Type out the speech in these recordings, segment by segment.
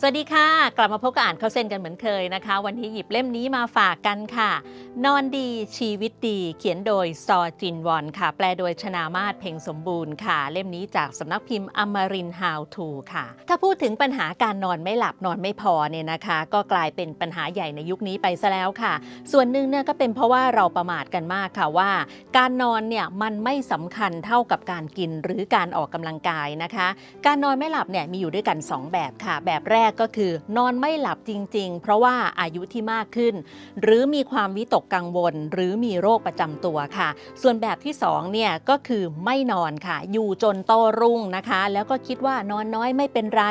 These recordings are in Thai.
สวัสดีค่ะ กลับมาพบกับอ่านข้าเส้นกันเหมือนเคยนะคะ วันนี้หยิบเล่มนี้มาฝากกันค่ะ นอนดีชีวิตดีเขียนโดยซอจินวอนค่ะ แปลโดยชนามาศเพ่งสมบูรณ์ค่ะ เล่มนี้จากสำนักพิมพ์อมรินฮาวทูค่ะ ถ้าพูดถึงปัญหาการนอนไม่หลับนอนไม่พอเนี่ยนะคะ ก็กลายเป็นปัญหาใหญ่ในยุคนี้ไปซะแล้วค่ะ ส่วนหนึ่งเนี่ยก็เป็นเพราะว่าเราประมาทกันมากค่ะว่า การนอนเนี่ยมันไม่สำคัญเท่ากับการกินหรือการออกกำลังกายนะคะ การนอนไม่หลับเนี่ยมีอยู่ด้วยกัน 2 แบบค่ะ แบบแรกก็คือนอนไม่หลับจริง ๆ เพราะว่าอายุที่มากขึ้น หรือมีความวิตกกังวล หรือมีโรคประจำตัวค่ะ ส่วนแบบที่2เนี่ยก็คือไม่นอนค่ะ อยู่จนโตรุ่งนะคะ แล้วก็คิดว่านอนน้อยไม่เป็นไร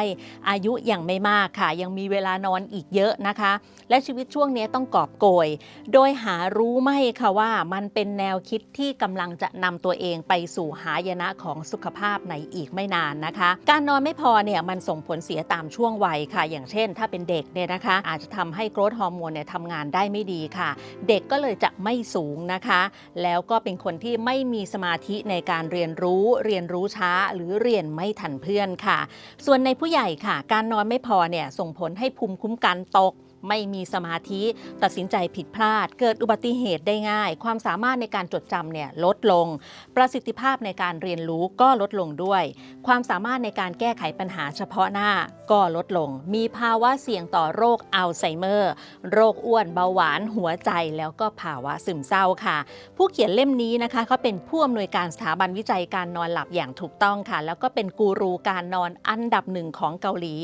อายุยังไม่มากค่ะ ยังมีเวลานอนอีกเยอะนะคะ และชีวิตช่วงนี้ต้องกอบโกย โดยหารู้ไหมค่ะว่ามันเป็นแนวคิดที่กำลังจะนำตัวเองไปสู่หายนะของสุขภาพในอีกไม่นานนะคะ การนอนไม่พอเนี่ยมันส่งผลเสียตามช่วงวัยค่ะ อย่างเช่น ถ้าเป็นเด็กเนี่ยนะคะ อาจจะทำให้โกรทฮอร์โมนเนี่ยทำงานได้ไม่ดีค่ะ เด็กก็เลยจะไม่สูงนะคะ แล้วก็เป็นคนที่ไม่มีสมาธิในการเรียนรู้ เรียนรู้ช้าหรือเรียนไม่ทันเพื่อนค่ะ ส่วนในผู้ใหญ่ค่ะ การนอนไม่พอเนี่ยส่งผลให้ภูมิคุ้มกันตก ไม่มีสมาธิ ตัดสินใจผิดพลาด เกิดอุบัติเหตุได้ง่าย ความสามารถในการจดจำเนี่ยลดลง ประสิทธิภาพในการเรียนรู้ก็ลดลงด้วย ความสามารถในการแก้ไขปัญหาเฉพาะหน้าก็ลดลง มีภาวะเสี่ยงต่อโรคอัลไซเมอร์ โรคอ้วนเบาหวาน หัวใจแล้วก็ภาวะซึมเศร้าค่ะ ผู้เขียนเล่มนี้นะคะเขาเป็นผู้อำนวยการสถาบันวิจัยการนอนหลับอย่างถูกต้องค่ะ แล้วก็เป็นกูรูการนอนอันดับหนึ่งของเกาหลี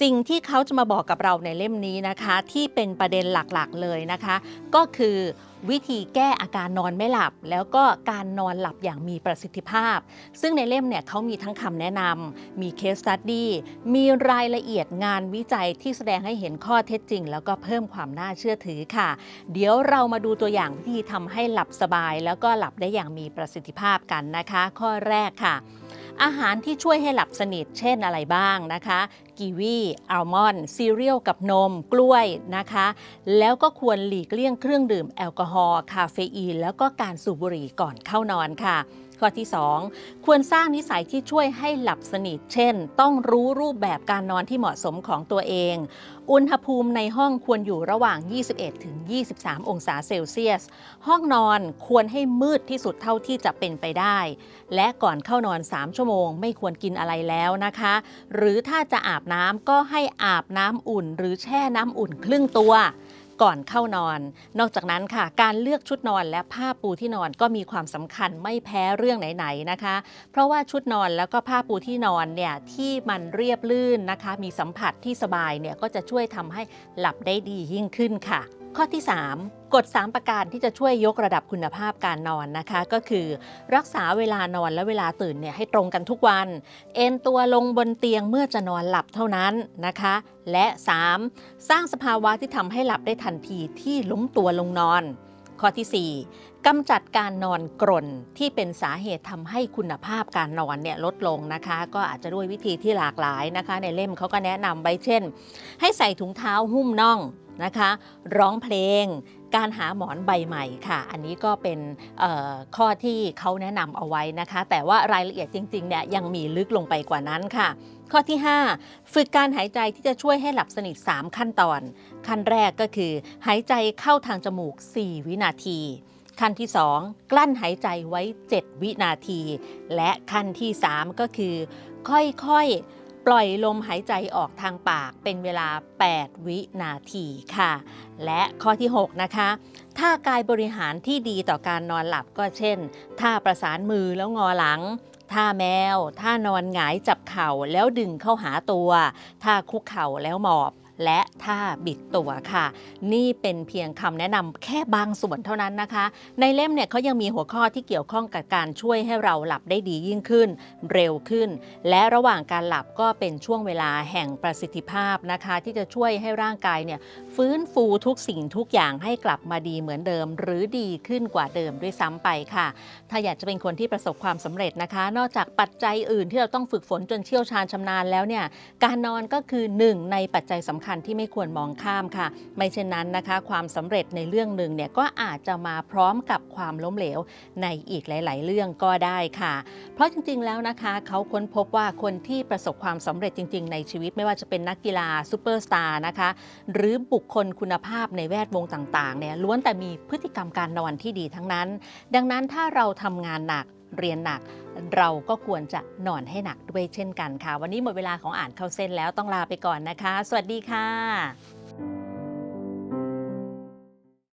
สิ่งที่เขาจะมาบอกกับเราในเล่มนี้นะคะนะคะที่เป็นประเด็นหลักๆเลยนะคะ ก็คือวิธีแก้อาการนอนไม่หลับ แล้วก็การนอนหลับอย่างมีประสิทธิภาพ ซึ่งในเล่มเนี่ยเขามีทั้งคำแนะนำมีเคสตัดดี้มีรายละเอียดงานวิจัยที่แสดงให้เห็นข้อเท็จจริง แล้วก็เพิ่มความน่าเชื่อถือค่ะ เดี๋ยวเรามาดูตัวอย่างวิธีทำให้หลับสบาย แล้วก็หลับได้อย่างมีประสิทธิภาพกันนะคะ ข้อแรกค่ะ อาหารที่ช่วยให้หลับสนิทเช่นอะไรบ้างนะคะกีวีอัลมอนด์ซีเรียลกับนม กล้วยนะคะ แล้วก็ควรหลีกเลี่ยงเครื่องดื่มแอลกอฮอล์คาเฟอีนแล้วก็การสูบบุหรี่ก่อนเข้านอนค่ะ ข้อที่ 2 ควรสร้างนิสัยที่ช่วยให้หลับสนิท เช่น ต้องรู้รูปแบบการนอนที่เหมาะสมของตัวเอง อุณหภูมิในห้องควรอยู่ระหว่าง 21ถึง23 องศาเซลเซียส ห้องนอนควรให้มืดที่สุดเท่าที่จะเป็นไปได้ และก่อนเข้านอน 3 ชั่วโมง ไม่ควรกินอะไรแล้วนะคะ หรือถ้าจะอาบน้ำก็ให้อาบน้ำอุ่น หรือแช่น้ำอุ่นครึ่งตัว ก่อนเข้านอน นอกจากนั้นค่ะ การเลือกชุดนอนและผ้าปูที่นอนก็มีความสำคัญไม่แพ้เรื่องไหนๆนะคะ เพราะว่าชุดนอนแล้วก็ผ้าปูที่นอนเนี่ยที่มันเรียบลื่นนะคะ มีสัมผัสที่สบายเนี่ยก็จะช่วยทำให้หลับได้ดียิ่งขึ้นค่ะ ข้อที่ 3 กฎ 3 ประการที่จะช่วยยกระดับคุณภาพการนอนนะคะ ก็คือรักษาเวลานอนและเวลาตื่นเนี่ยให้ตรงกันทุกวัน เอนตัวลงบนเตียงเมื่อจะนอนหลับเท่านั้นนะคะ และ 3. สร้างสภาวะที่ทำให้หลับได้ทันทีที่ล้มตัวลงนอน ข้อที่ 4กำจัดการนอนกรนที่เป็นสาเหตุทำให้คุณภาพการนอนเนี่ยลดลงนะคะ ก็อาจจะด้วยวิธีที่หลากหลายนะคะ ในเล่มเขาก็แนะนำไว้เช่น ให้ใส่ถุงเท้าหุ้มน่อง นะคะ ร้องเพลง การหาหมอนใบใหม่ค่ะ อันนี้ก็เป็นข้อที่เขาแนะนำเอาไว้นะคะ แต่ว่ารายละเอียดจริงๆเนี่ยยังมีลึกลงไปกว่านั้นค่ะ ข้อที่ 5 ฝึกการหายใจที่จะช่วยให้หลับสนิท 3 ขั้นตอน ขั้นแรกก็คือ หายใจเข้าทางจมูก 4 วินาทีขั้นที่ 2 กลั้นหายใจไว้ 7 วินาที และขั้นที่ 3 ก็คือ ค่อยๆ ปล่อยลมหายใจออกทางปากเป็นเวลา 8 วินาทีค่ะ และข้อที่ 6 นะคะท่ากายบริหารที่ดีต่อการนอนหลับก็เช่น ท่าประสานมือแล้วงอหลัง ท่าแมว ท่านอนหงายจับเข่าแล้วดึงเข้าหาตัว ท่าคุกเข่าแล้วหมอบ และท่าบิดตัวค่ะ นี่เป็นเพียงคำแนะนำแค่บางส่วนเท่านั้นนะคะ ในเล่มเนี่ยเขายังมีหัวข้อที่เกี่ยวข้องกับการช่วยให้เราหลับได้ดียิ่งขึ้น เร็วขึ้น และระหว่างการหลับก็เป็นช่วงเวลาแห่งประสิทธิภาพนะคะ ที่จะช่วยให้ร่างกายเนี่ยฟื้นฟูทุกสิ่งทุกอย่างให้กลับมาดีเหมือนเดิม หรือดีขึ้นกว่าเดิมด้วยซ้ำไปค่ะ ถ้าอยากจะเป็นคนที่ประสบความสำเร็จนะคะ นอกจากปัจจัยอื่นที่เราต้องฝึกฝนจนเชี่ยวชาญชำนาญแล้วเนี่ยการนอนก็คือหนึ่งในปัจจัยสำคัญคัญที่ไม่ควรมองข้ามค่ะ ไม่เช่นนั้นนะคะ ความสำเร็จในเรื่องหนึ่งเนี่ยก็อาจจะมาพร้อมกับความล้มเหลวในอีกหลาย ๆ เรื่องก็ได้ค่ะ เพราะจริง ๆ แล้วนะคะเขาค้นพบว่าคนที่ประสบความสำเร็จจริง ๆ ในชีวิตไม่ว่าจะเป็นนักกีฬาซูเปอร์สตาร์นะคะหรือบุคคลคุณภาพในแวดวงต่าง ๆ เนี่ยล้วนแต่มีพฤติกรรมการนอนที่ดีทั้งนั้น ดังนั้นถ้าเราทำงานหนัก เรียนหนัก เราก็ควรจะนอนให้หนักด้วยเช่นกันค่ะ วันนี้หมดเวลาของอ่านเข้าเส้นแล้วต้องลาไปก่อนนะคะ สวัสดีค่ะ